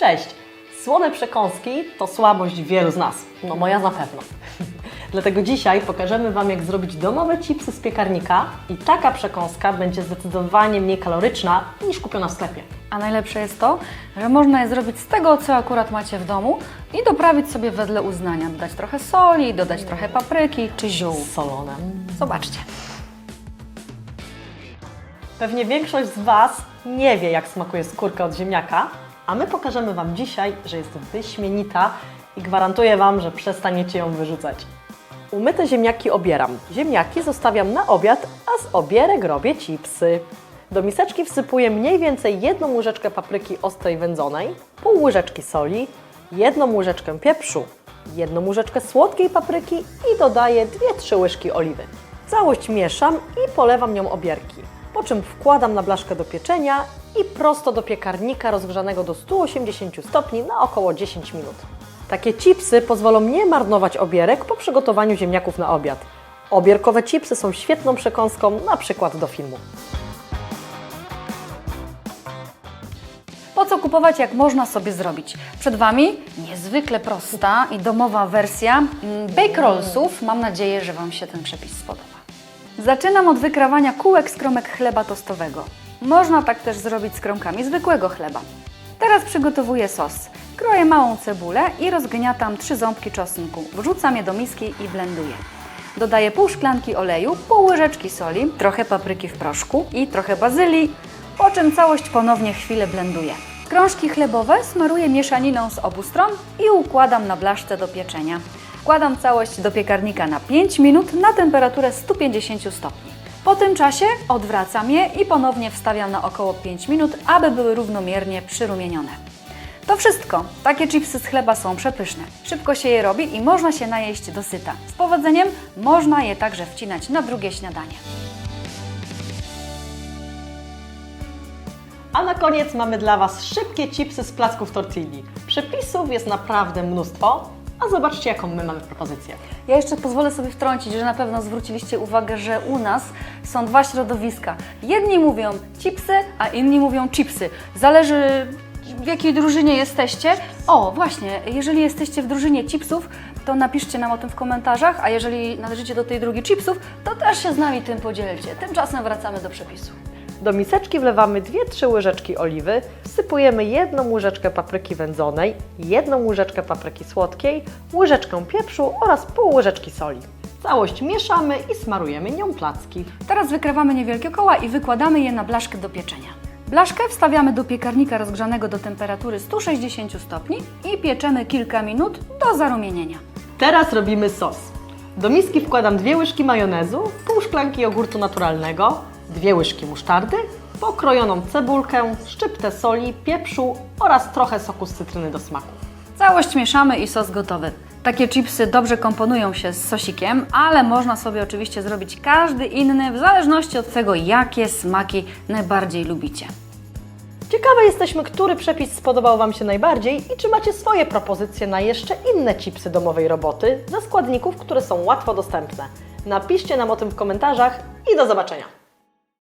Cześć! Słone przekąski to słabość wielu z nas. No moja na pewno. Dlatego dzisiaj pokażemy Wam, jak zrobić domowe chipsy z piekarnika i taka przekąska będzie zdecydowanie mniej kaloryczna niż kupiona w sklepie. A najlepsze jest to, że można je zrobić z tego, co akurat macie w domu i doprawić sobie wedle uznania. Dodać trochę soli, dodać trochę papryki czy ziół. Solone. Zobaczcie. Pewnie większość z Was nie wie, jak smakuje skórka od ziemniaka, a my pokażemy Wam dzisiaj, że jest wyśmienita i gwarantuję Wam, że przestaniecie ją wyrzucać. Umyte ziemniaki obieram. Ziemniaki zostawiam na obiad, a z obierek robię chipsy. Do miseczki wsypuję mniej więcej jedną łyżeczkę papryki ostrej wędzonej, pół łyżeczki soli, jedną łyżeczkę pieprzu, jedną łyżeczkę słodkiej papryki i dodaję 2-3 łyżki oliwy. Całość mieszam i polewam nią obierki, po czym wkładam na blaszkę do pieczenia i prosto do piekarnika rozgrzanego do 180 stopni na około 10 minut. Takie chipsy pozwolą nie marnować obierek po przygotowaniu ziemniaków na obiad. Obierkowe chipsy są świetną przekąską, na przykład do filmu. Po co kupować, jak można sobie zrobić? Przed Wami niezwykle prosta i domowa wersja mm, bake rollsów. Mam nadzieję, że Wam się ten przepis spodoba. Zaczynam od wykrawania kółek z kromek chleba tostowego. Można tak też zrobić z kromkami zwykłego chleba. Teraz przygotowuję sos. Kroję małą cebulę i rozgniatam trzy ząbki czosnku. Wrzucam je do miski i blenduję. Dodaję pół szklanki oleju, pół łyżeczki soli, trochę papryki w proszku i trochę bazylii, po czym całość ponownie chwilę blenduję. Krążki chlebowe smaruję mieszaniną z obu stron i układam na blaszce do pieczenia. Wkładam całość do piekarnika na 5 minut na temperaturę 150 stopni. Po tym czasie odwracam je i ponownie wstawiam na około 5 minut, aby były równomiernie przyrumienione. To wszystko. Takie chipsy z chleba są przepyszne. Szybko się je robi i można się najeść dosyta. Z powodzeniem można je także wcinać na drugie śniadanie. A na koniec mamy dla Was szybkie chipsy z placków tortilli. Przepisów jest naprawdę mnóstwo, a zobaczcie jaką my mamy propozycję. Ja jeszcze pozwolę sobie wtrącić, że na pewno zwróciliście uwagę, że u nas są dwa środowiska. Jedni mówią chipsy, a inni mówią chipsy. Zależy w jakiej drużynie jesteście. O, właśnie, jeżeli jesteście w drużynie chipsów, to napiszcie nam o tym w komentarzach, a jeżeli należycie do tej drugiej chipsów, to też się z nami tym podzielcie. Tymczasem wracamy do przepisu. Do miseczki wlewamy 2-3 łyżeczki oliwy, wsypujemy jedną łyżeczkę papryki wędzonej, jedną łyżeczkę papryki słodkiej, łyżeczkę pieprzu oraz pół łyżeczki soli. Całość mieszamy i smarujemy nią placki. Teraz wykrawamy niewielkie koła i wykładamy je na blaszkę do pieczenia. Blaszkę wstawiamy do piekarnika rozgrzanego do temperatury 160 stopni i pieczemy kilka minut do zarumienienia. Teraz robimy sos. Do miski wkładam dwie łyżki majonezu, pół szklanki jogurtu naturalnego, dwie łyżki musztardy, pokrojoną cebulkę, szczyptę soli, pieprzu oraz trochę soku z cytryny do smaku. Całość mieszamy i sos gotowy. Takie chipsy dobrze komponują się z sosikiem, ale można sobie oczywiście zrobić każdy inny w zależności od tego, jakie smaki najbardziej lubicie. Ciekawe jesteśmy, który przepis spodobał Wam się najbardziej i czy macie swoje propozycje na jeszcze inne chipsy domowej roboty ze składników, które są łatwo dostępne. Napiszcie nam o tym w komentarzach i do zobaczenia.